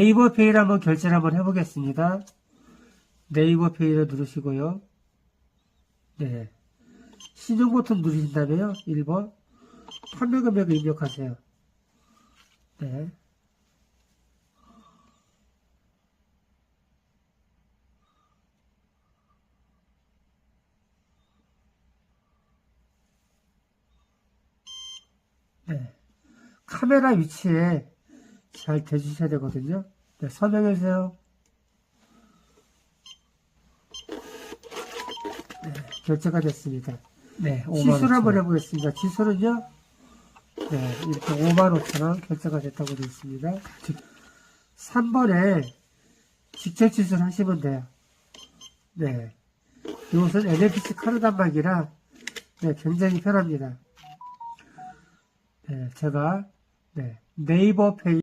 네이버 페이를 한번 결제를 한번 해보겠습니다. 네이버 페이를 누르시고요. 네. 신용 버튼 누르신 다음에요. 1번. 판매 금액을 입력하세요. 네. 네. 카메라 위치에 잘 대주셔야 되거든요. 네, 설명해주세요. 네, 결제가 됐습니다. 네, 5만 지수를 한번 5천 원. 해보겠습니다. 지수는요, 네, 이렇게 5만 5천 원 결제가 됐다고 되어 있습니다. 3번에 직접 지수를 하시면 돼요. 네. 이것은 NFC 카드 단말기라, 네, 굉장히 편합니다. 네, 제가, 네, 네이버 페이